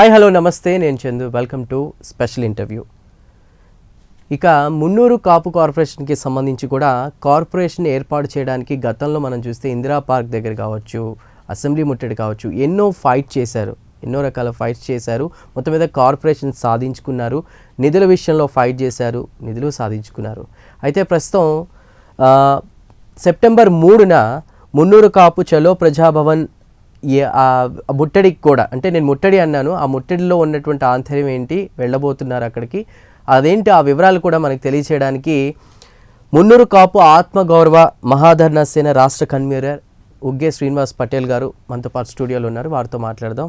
Hi hello నమస్తే. నేను Chandu. Welcome to special interview. ఇక మున్నూరు కాపు కార్పొరేషన్కి సంబంధించి కూడా కార్పొరేషన్ ఏర్పాటు చేయడానికి గతంలో మనం చూస్తే ఇందిరా పార్క్ దగ్గర కావచ్చు అసెంబ్లీ ముట్టడి కావచ్చు ఎన్నో ఫైట్ చేశారు. ఎన్నో రకాల ఫైట్స్ చేశారు. మొత్తం మీద కార్పొరేషన్ సాధించుకున్నారు. నిధుల విషయంలో ఫైట్ చేశారు. నిధులు సాధించుకున్నారు. అయితే ప్రస్తుతం సెప్టెంబర్ మూడున మున్నూరు కాపు చలో ప్రజాభవన్ ఆ ముట్టడికి కూడా అంటే నేను ముట్టడి అన్నాను ఆ ముట్టడిలో ఉన్నటువంటి ఆంతర్యం ఏంటి వెళ్ళబోతున్నారు అక్కడికి. అదేంటి ఆ వివరాలు కూడా మనకు తెలియచేయడానికి మున్నూరు కాపు ఆత్మగౌరవ మహాధర్ణ సేన రాష్ట్ర కన్వీనర్ ఉగ్గే శ్రీనివాస్ పటేల్ గారు మనతో పాటు స్టూడియోలో ఉన్నారు. వారితో మాట్లాడదాం.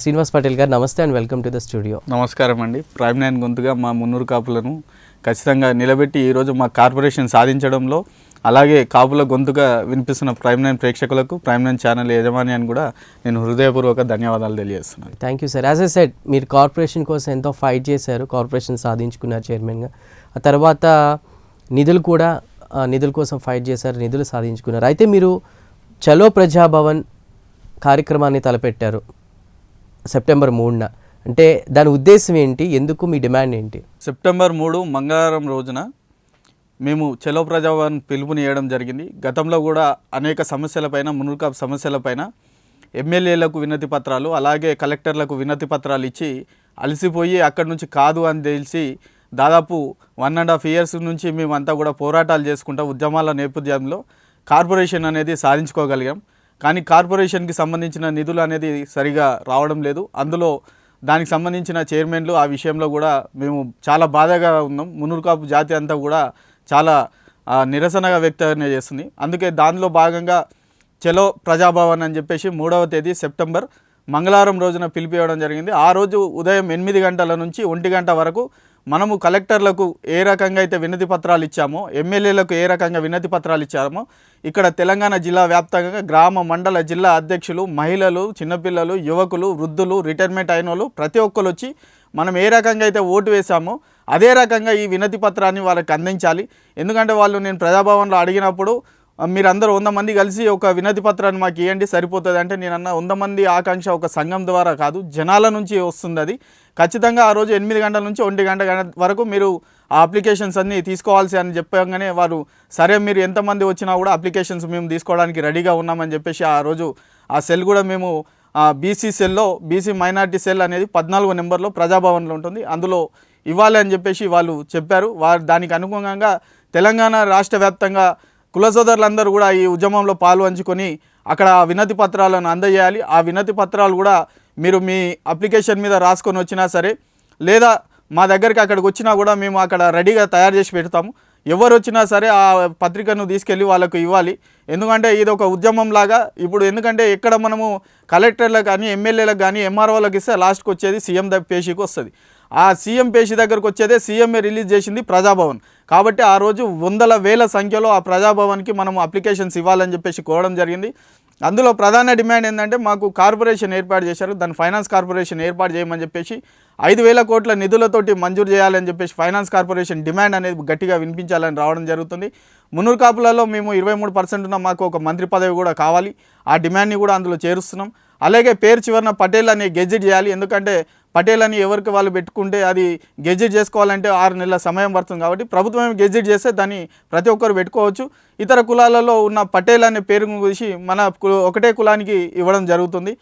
శ్రీనివాస్ పటేల్ గారు నమస్తే and welcome to the studio. నమస్కారం అండి. ప్రైమ్ నైన్ గొంతుగా మా మున్నూరు కాపులను ఖచ్చితంగా నిలబెట్టి ఈరోజు మా కార్పొరేషన్ సాధించడంలో అలాగే కాపుల గొంతుగా వినిపిస్తున్న ప్రైమ్ నైన్ ప్రేక్షకులకు ప్రైమ్ నైన్ ఛానల్ యజమాన్యాన్ని కూడా నేను హృదయపూర్వక ధన్యవాదాలు తెలియజేస్తున్నాను. Thank you sir as a said మీరు కార్పొరేషన్ కోసం ఎంతో ఫైట్ చేశారు కార్పొరేషన్ సాధించుకున్నారు చైర్మన్గా ఆ తర్వాత నిధులు కూడా నిధుల కోసం ఫైట్ చేశారు నిధులు సాధించుకున్నారు. అయితే మీరు చలో ప్రజాభవన్ కార్యక్రమాన్ని తలపెట్టారు సెప్టెంబర్ మూడున. అంటే దాని ఉద్దేశం ఏంటి? ఎందుకు? మీ డిమాండ్ ఏంటి? సెప్టెంబర్ మూడు మంగళవారం రోజున మేము చెలో ప్రజాభవన్ పిలుపునియడం జరిగింది. గతంలో కూడా అనేక సమస్యలపైన మునుకాపు సమస్యలపైన ఎమ్మెల్యేలకు వినతి పత్రాలు అలాగే కలెక్టర్లకు వినతి పత్రాలు ఇచ్చి అలసిపోయి అక్కడి నుంచి కాదు అని తెలిసి దాదాపు వన్ అండ్ హాఫ్ ఇయర్స్ నుంచి మేమంతా కూడా పోరాటాలు చేసుకుంటా ఉద్యమాల నేపథ్యంలో కార్పొరేషన్ అనేది సాధించుకోగలిగాం. కానీ కార్పొరేషన్కి సంబంధించిన నిధులు అనేది సరిగా రావడం లేదు. అందులో దానికి సంబంధించిన చైర్మన్లు ఆ విషయంలో కూడా మేము చాలా బాధగా ఉన్నాం. మునుర్కాపు జాతి అంతా కూడా చాలా నిరసనగా వ్యక్తం చేస్తుంది. అందుకే దానిలో భాగంగా చలో ప్రజాభవన్ అని చెప్పేసి మూడవ తేదీ సెప్టెంబర్ మంగళవారం రోజున పిలిపివ్వడం జరిగింది. ఆ రోజు ఉదయం ఎనిమిది గంటల నుంచి ఒంటి గంట వరకు మనము కలెక్టర్లకు ఏ రకంగా అయితే వినతి పత్రాలు ఇచ్చామో ఎమ్మెల్యేలకు ఏ రకంగా వినతి పత్రాలు ఇచ్చామో ఇక్కడ తెలంగాణ జిల్లా వ్యాప్తంగా గ్రామ మండల జిల్లా అధ్యక్షులు మహిళలు చిన్నపిల్లలు యువకులు వృద్ధులు రిటైర్మెంట్ అయిన వాళ్ళు ప్రతి ఒక్కరు వచ్చి మనం ఏ రకంగా అయితే ఓటు వేసామో అదే రకంగా ఈ వినతి పత్రాన్ని వాళ్ళకి అందించాలి. ఎందుకంటే వాళ్ళు నేను ప్రజాభవన్లో అడిగినప్పుడు మీరందరూ వంద మంది కలిసి ఒక వినతి పత్రాన్ని మాకు ఇవ్వండి సరిపోతుంది అంటే నేను అన్న వంద మంది ఆకాంక్ష ఒక సంఘం ద్వారా కాదు జనాల నుంచి వస్తుంది అది. ఖచ్చితంగా ఆ రోజు ఎనిమిది గంటల నుంచి ఒంటి గంట గంట వరకు మీరు ఆ అప్లికేషన్స్ అన్నీ తీసుకోవాల్సి అని చెప్పగానే వారు సరే మీరు ఎంతమంది వచ్చినా కూడా అప్లికేషన్స్ మేము తీసుకోవడానికి రెడీగా ఉన్నామని చెప్పేసి ఆ రోజు ఆ సెల్ కూడా మేము బీసీ సెల్లో బీసీ మైనార్టీ సెల్ అనేది పద్నాలుగో నెంబర్లో ప్రజాభవన్లో ఉంటుంది. అందులో ఇవ్వాలి అని చెప్పేసి వాళ్ళు చెప్పారు. వారు దానికి అనుగుణంగా తెలంగాణ రాష్ట్ర వ్యాప్తంగా కుల సోదరులందరూ కూడా ఈ ఉద్యమంలో పాల్పంచుకొని అక్కడ ఆ వినతి పత్రాలను అందజేయాలి. ఆ వినతి పత్రాలు కూడా మీరు మీ అప్లికేషన్ మీద రాసుకొని వచ్చినా సరే లేదా మా దగ్గరికి అక్కడికి వచ్చినా కూడా మేము అక్కడ రెడీగా తయారు చేసి పెడతాము. ఎవరు వచ్చినా సరే ఆ పత్రికను తీసుకెళ్ళి వాళ్ళకు ఇవ్వాలి. ఎందుకంటే ఇది ఒక ఉద్యమం లాగా ఇప్పుడు ఎందుకంటే ఎక్కడ మనము కలెక్టర్లకు కానీ ఎమ్మెల్యేలకు కానీ ఎంఆర్ఓలకు ఇస్తే లాస్ట్కి వచ్చేది సీఎం ద పేషీకి వస్తుంది. ఆ సీఎం పేషి దగ్గరకు వచ్చేదే సీఎంఏ రిలీజ్ చేసింది ప్రజాభవన్. కాబట్టి ఆ రోజు వందల వేల సంఖ్యలో ఆ ప్రజాభవన్కి మనం అప్లికేషన్స్ ఇవ్వాలని చెప్పేసి కోరడం జరిగింది. అందులో ప్రధాన డిమాండ్ ఏంటంటే మాకు కార్పొరేషన్ ఏర్పాటు చేశారు. దాని ఫైనాన్స్ కార్పొరేషన్ ఏర్పాటు చేయమని చెప్పేసి ఐదు వేల కోట్ల నిధులతోటి మంజూరు చేయాలని చెప్పేసి ఫైనాన్స్ కార్పొరేషన్ డిమాండ్ అనేది గట్టిగా వినిపించాలని రావడం జరుగుతుంది. మున్నూరు కాపులలో మేము ఇరవై మూడు పర్సెంట్ ఉన్న మాకు ఒక మంత్రి పదవి కూడా కావాలి. ఆ డిమాండ్ని కూడా అందులో చేరుస్తున్నాం. అలాగే పేరు చివరన పటేల్ అనే గెజిట్ చేయాలి. ఎందుకంటే పటేల్ అని ఎవరికి వాళ్ళు పెట్టుకుంటే అది గెజిట్ చేసుకోవాలంటే ఆరు నెలల సమయం పడుతుంది కాబట్టి ప్రభుత్వం గెజిట్ చేస్తే దాన్ని ప్రతి ఒక్కరు పెట్టుకోవచ్చు. ఇతర కులాలలో ఉన్న పటేల్ అనే పేరు గురించి మన కు- ఒకటే కులానికి ఇవ్వడం జరుగుతుంది.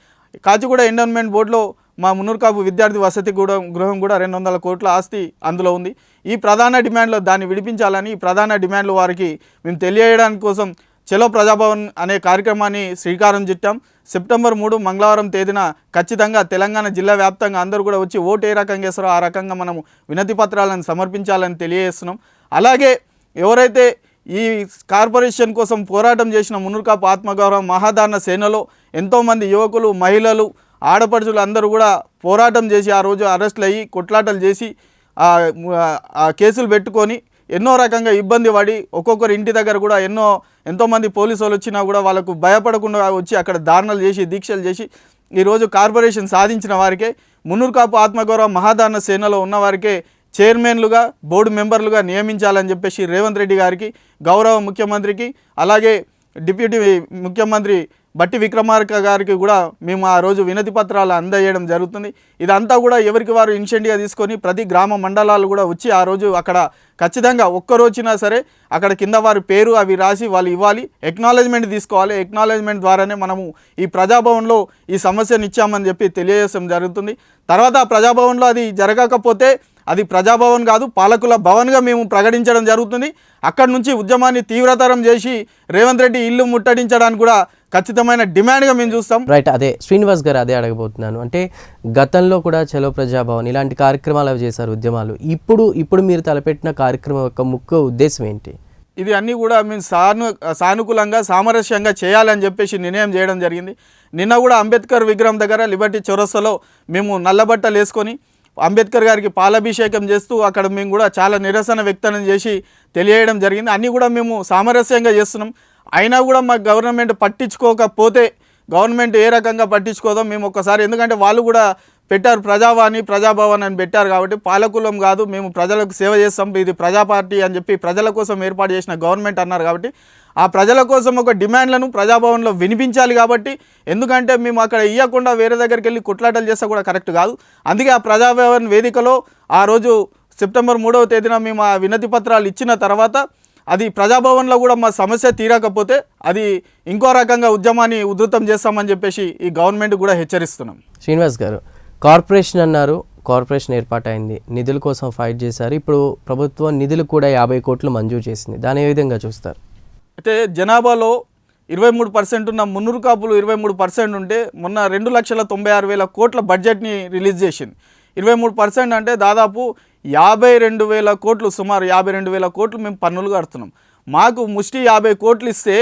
కాచిగూడ ఎండోన్మెంట్ బోర్డులో మా మునూర్కాపు విద్యార్థి వసతి కూడా గృహం కూడా రెండు వందల కోట్ల ఆస్తి అందులో ఉంది. ఈ ప్రధాన డిమాండ్లో దాన్ని విడిపించాలని ఈ ప్రధాన డిమాండ్లు వారికి మేము తెలియజేయడానికి కోసం చలో ప్రజాభవన్ అనే కార్యక్రమాన్ని శ్రీకారం చుట్టాం. సెప్టెంబర్ మూడు మంగళవారం తేదీన ఖచ్చితంగా తెలంగాణ జిల్లా వ్యాప్తంగా అందరూ కూడా వచ్చి ఓటు ఏ రకంగా వేస్తారో ఆ రకంగా మనము వినతి పత్రాలను సమర్పించాలని తెలియజేస్తున్నాం. అలాగే ఎవరైతే ఈ కార్పొరేషన్ కోసం పోరాటం చేసిన మునుర్కాపు కాపు ఆత్మగౌరవ మహాదారణ సేనలో ఎంతోమంది యువకులు మహిళలు ఆడపడుచులు అందరూ కూడా పోరాటం చేసి ఆ రోజు అరెస్టులు అయ్యి కొట్లాటలు చేసి ఆ కేసులు పెట్టుకొని ఎన్నో రకంగా ఇబ్బంది పడి ఒక్కొక్కరు ఇంటి దగ్గర కూడా ఎన్నో ఎంతోమంది పోలీసు వాళ్ళు వచ్చినా కూడా వాళ్ళకు భయపడకుండా వచ్చి అక్కడ ధారణలు చేసి దీక్షలు చేసి ఈరోజు కార్పొరేషన్ సాధించిన వారికే మున్నూరు కాపు ఆత్మగౌరవ మహాదారణ సేనలో ఉన్న వారికే చైర్మన్లుగా బోర్డు మెంబర్లుగా నియమించాలని చెప్పేసి రేవంత్ రెడ్డి గారికి గౌరవ ముఖ్యమంత్రికి అలాగే డిప్యూటీ ముఖ్యమంత్రి బట్టి విక్రమార్క గారికి కూడా మేము ఆ రోజు వినతి పత్రాలు అందజేయడం జరుగుతుంది. ఇదంతా కూడా ఎవరికి వారు ఇనిషియేటివ్గా తీసుకొని ప్రతి గ్రామ మండలాలు కూడా వచ్చి ఆ రోజు అక్కడ ఖచ్చితంగా ఒక్కరోజునా సరే అక్కడ కింద వారి పేరు అవి రాసి వాళ్ళు ఇవ్వాలి. ఎక్నాలజ్మెంట్ తీసుకోవాలి. ఎక్నాలజ్మెంట్ ద్వారానే మనము ఈ ప్రజాభవన్లో ఈ సమస్యను ఇచ్చామని చెప్పి తెలియజేయడం జరుగుతుంది. తర్వాత ప్రజాభవన్లో అది జరగకపోతే అది ప్రజాభవన్ కాదు పాలకుల భవన్గా మేము ప్రకటించడం జరుగుతుంది. అక్కడి నుంచి ఉద్యమాన్ని తీవ్రతరం చేసి రేవంత్ రెడ్డి ఇల్లు ముట్టడించడానికి కూడా ఖచ్చితమైన డిమాండ్గా మేము చూస్తాం. రైట్ అదే శ్రీనివాస్ గారు అదే అడగబోతున్నాను. అంటే గతంలో కూడా చలో ప్రజాభవన్ ఇలాంటి కార్యక్రమాలు అవి చేశారు ఉద్యమాలు. ఇప్పుడు ఇప్పుడు మీరు తలపెట్టిన కార్యక్రమం యొక్క ముఖ్య ఉద్దేశం ఏంటి? ఇది అన్నీ కూడా మేము సాను సానుకూలంగా సామరస్యంగా చేయాలని చెప్పేసి నిర్ణయం చేయడం జరిగింది. నిన్న కూడా అంబేద్కర్ విగ్రహం దగ్గర లిబర్టీ చౌరస్తాలో మేము నల్లబట్టలు వేసుకొని అంబేద్కర్ గారికి పాలాభిషేకం చేస్తూ అక్కడ మేము కూడా చాలా నిరసన వ్యక్తం చేసి తెలియజేయడం జరిగింది. అన్నీ కూడా మేము సామరస్యంగా చేస్తున్నాం. అయినా కూడా మా గవర్నమెంట్ పట్టించుకోకపోతే గవర్నమెంట్ ఏ రకంగా పట్టించుకోదో మేము ఒక్కసారి ఎందుకంటే వాళ్ళు కూడా పెట్టారు ప్రజావాణి ప్రజాభవన్ అని పెట్టారు కాబట్టి పాలకులం కాదు మేము ప్రజలకు సేవ చేస్తాం ఇది ప్రజా పార్టీ అని చెప్పి ప్రజల కోసం ఏర్పాటు చేసిన గవర్నమెంట్ అన్నారు కాబట్టి ఆ ప్రజల కోసం ఒక డిమాండ్లను ప్రజాభవన్లో వినిపించాలి కాబట్టి ఎందుకంటే మేము అక్కడ ఇవ్వకుండా వేరే దగ్గరికి వెళ్ళి కొట్లాటలు చేస్తే కూడా కరెక్ట్ కాదు. అందుకే ఆ ప్రజాభవన్ వేదికలో ఆ రోజు సెప్టెంబర్ మూడవ తేదీన మేము ఆ వినతి పత్రాలు ఇచ్చిన తర్వాత అది ప్రజాభవన్లో కూడా మా సమస్య తీరకపోతే అది ఇంకో రకంగా ఉద్యమాన్ని ఉధృతం చేస్తామని చెప్పేసి ఈ గవర్నమెంట్ కూడా హెచ్చరిస్తున్నాం. శ్రీనివాస్ గారు కార్పొరేషన్ అన్నారు కార్పొరేషన్ ఏర్పాటైంది నిధుల కోసం ఫైట్ చేశారు. ఇప్పుడు ప్రభుత్వం నిధులు కూడా యాభై కోట్లు మంజూరు చేసింది. దాని ఏ విధంగా చూస్తారు? అయితే జనాభాలో ఇరవై మూడు పర్సెంట్ ఉన్న మున్నూరు కాపులు ఇరవై మూడు పర్సెంట్ ఉంటే మొన్న రెండు లక్షల తొంభై ఆరు వేల కోట్ల బడ్జెట్ని రిలీజ్ చేసింది. ఇరవై మూడు పర్సెంట్ అంటే దాదాపు యాభై రెండు వేల కోట్లు సుమారు యాభై రెండు వేల కోట్లు మేము పన్నులు కడుతున్నాం. మాకు ముష్టి యాభై కోట్లు ఇస్తే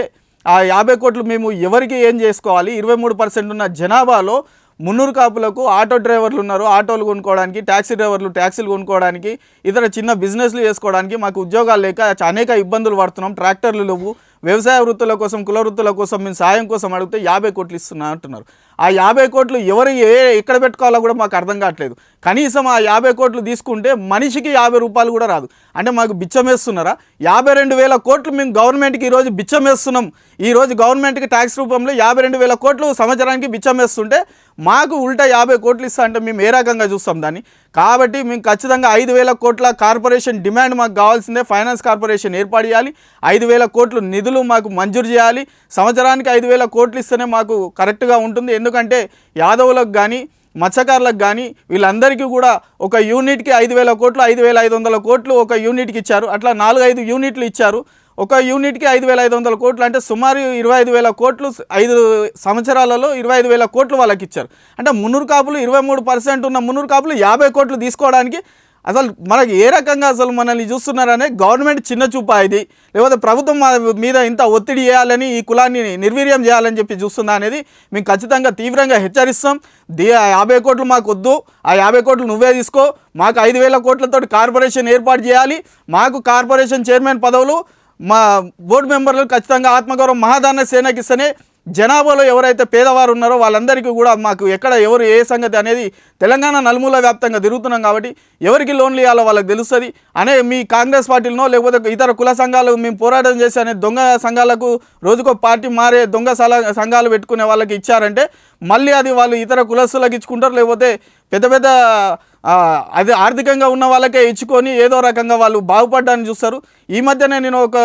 ఆ యాభై కోట్లు మేము ఎవరికి ఏం చేసుకోవాలి? ఇరవై మూడు పర్సెంట్ ఉన్న జనాభాలో మున్నూరు కాపులకు ఆటో డ్రైవర్లు ఉన్నారు. ఆటోలు కొనుక్కోవడానికి ట్యాక్సీ డ్రైవర్లు ట్యాక్సీలు కొనుక్కోవడానికి ఇతర చిన్న బిజినెస్లు చేసుకోవడానికి మాకు ఉద్యోగాలు లేక అనేక ఇబ్బందులు పడుతున్నాం. ట్రాక్టర్లు లేవు వ్యవసాయ వృత్తుల కోసం కుల వృత్తుల కోసం మేము సాయం కోసం అడిగితే యాభై కోట్లు ఇస్తున్నా అంటున్నారు. ఆ యాభై కోట్లు ఎవరు ఏ ఎక్కడ పెట్టుకోవాలో కూడా మాకు అర్థం కావట్లేదు. కనీసం ఆ యాభై కోట్లు తీసుకుంటే మనిషికి యాభై రూపాయలు కూడా రాదు. అంటే మాకు బిచ్చం వేస్తున్నారా? యాభై రెండు వేల కోట్లు మేము గవర్నమెంట్కి ఈరోజు బిచ్చం వేస్తున్నాం. ఈరోజు గవర్నమెంట్కి ట్యాక్స్ రూపంలో యాభై రెండు వేల కోట్లు సంవత్సరానికి బిచ్చం వేస్తుంటే మాకు ఉల్టా యాభై కోట్లు ఇస్తా అంటే మేము ఏ రకంగా చూస్తాం దాన్ని? కాబట్టి మేము ఖచ్చితంగా ఐదు వేల కోట్ల కార్పొరేషన్ డిమాండ్ మాకు కావాల్సిందే. ఫైనాన్స్ కార్పొరేషన్ ఏర్పాటు చేయాలి. ఐదు వేల కోట్లు నిధులు మాకు మంజూరు చేయాలి. సంవత్సరానికి ఐదు వేల కోట్లు ఇస్తేనే మాకు కరెక్ట్గా ఉంటుంది. ఎందుకంటే యాదవులకు కానీ మత్స్యకారులకు కానీ వీళ్ళందరికీ కూడా ఒక యూనిట్కి ఐదు వేల కోట్లు ఐదు వేల ఐదు వందల కోట్లు ఒక యూనిట్కి ఇచ్చారు. అట్లా నాలుగు ఐదు యూనిట్లు ఇచ్చారు. ఒక యూనిట్కి ఐదు వేల ఐదు వందల కోట్లు అంటే సుమారు ఇరవై ఐదు వేల కోట్లు ఐదు సంవత్సరాలలో ఇరవై ఐదు వేల కోట్లు వాళ్ళకి ఇచ్చారు. అంటే మున్నూరు కాపులు ఇరవై మూడు పర్సెంట్ ఉన్న మున్నూరు కాపులు యాభై కోట్లు తీసుకోవడానికి అసలు మనకి ఏ రకంగా అసలు మనల్ని చూస్తున్నారనే గవర్నమెంట్ చిన్న చూపా ఇది. లేకపోతే ప్రభుత్వం మా మీద ఇంత ఒత్తిడి చేయాలని ఈ కులాన్ని నిర్వీర్యం చేయాలని చెప్పి చూస్తుందా అనేది మేము ఖచ్చితంగా తీవ్రంగా హెచ్చరిస్తాం. దే ఆ యాభై కోట్లు మాకు వద్దు. ఆ యాభై కోట్లు నువ్వే తీసుకో. మాకు ఐదు వేల కోట్లతో కార్పొరేషన్ ఏర్పాటు చేయాలి. మాకు కార్పొరేషన్ చైర్మన్ పదవులు మా బోర్డు మెంబర్లు ఖచ్చితంగా ఆత్మగౌరవం మహాదాన సేనకిస్తేనే జనాభాలో ఎవరైతే పేదవారు ఉన్నారో వాళ్ళందరికీ కూడా మాకు ఎక్కడ ఎవరు ఏ సంగతి అనేది తెలంగాణ నలుమూల వ్యాప్తంగా తిరుగుతున్నాం కాబట్టి ఎవరికి లోన్లు ఇవ్వాలో వాళ్ళకి తెలుస్తుంది. అనే మీ కాంగ్రెస్ పార్టీలనో లేకపోతే ఇతర కుల సంఘాలు మేము పోరాటం చేసి అనే దొంగ సంఘాలకు రోజుకో పార్టీ మారే దొంగ సంఘాలు పెట్టుకునే వాళ్ళకి ఇచ్చారంటే మళ్ళీ అది వాళ్ళు ఇతర కులస్తులకు ఇచ్చుకుంటారు లేకపోతే పెద్ద పెద్ద అది ఆర్థికంగా ఉన్న వాళ్ళకే ఇచ్చుకొని ఏదో రకంగా వాళ్ళు బాగుపడ్డాన్ని చూస్తారు. ఈ మధ్యనే నేను ఒక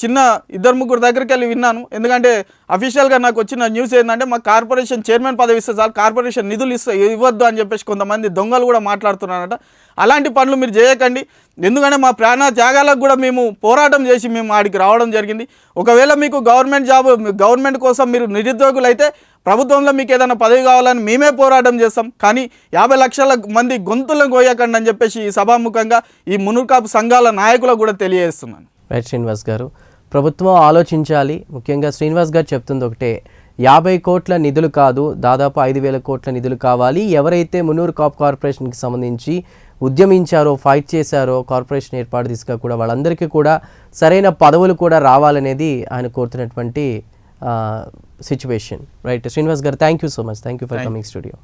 చిన్న ఇద్దరు ముగ్గురు దగ్గరికి వెళ్ళి విన్నాను. ఎందుకంటే అఫీషియల్గా నాకు వచ్చిన న్యూస్ ఏంటంటే మా కార్పొరేషన్ చైర్మన్ పదవి ఇస్తే చాలు కార్పొరేషన్ నిధులు ఇస్తే ఇవ్వద్దు అని చెప్పేసి కొంతమంది దొంగలు కూడా మాట్లాడుతున్నారట. అలాంటి పనులు మీరు చేయకండి. ఎందుకంటే మా ప్రాణ త్యాగాలకు కూడా మేము పోరాటం చేసి మేము ఆడికి రావడం జరిగింది. ఒకవేళ మీకు గవర్నమెంట్ జాబ్ గవర్నమెంట్ కోసం మీరు నిరుద్యోగులైతే ప్రభుత్వంలో మీకు ఏదైనా పదవి కావాలని మేమే పోరాటం చేస్తాం. కానీ యాభై లక్షల మంది గొంతులను కోయకండి అని చెప్పేసి ఈ సభాముఖంగా ఈ మునుకాపు సంఘాల నాయకులకు కూడా తెలియజేస్తున్నాను. రైట్ శ్రీనివాస్ గారు ప్రభుత్వం ఆలోచించాలి. ముఖ్యంగా శ్రీనివాస్ గారు చెప్తుంది ఒకటే యాభై కోట్ల నిధులు కాదు దాదాపు ఐదు వేల కోట్ల నిధులు కావాలి. ఎవరైతే మునూరు కాప్ కార్పొరేషన్కి సంబంధించి ఉద్యమించారో ఫైట్ చేశారో కార్పొరేషన్ ఏర్పాటు దిశగా కూడా వాళ్ళందరికీ కూడా సరైన పదవులు కూడా రావాలనేది ఆయన కోరుతున్నటువంటి Uh, situation, right? Srinivas Gar, thank you so much. Thank you for thank coming studio.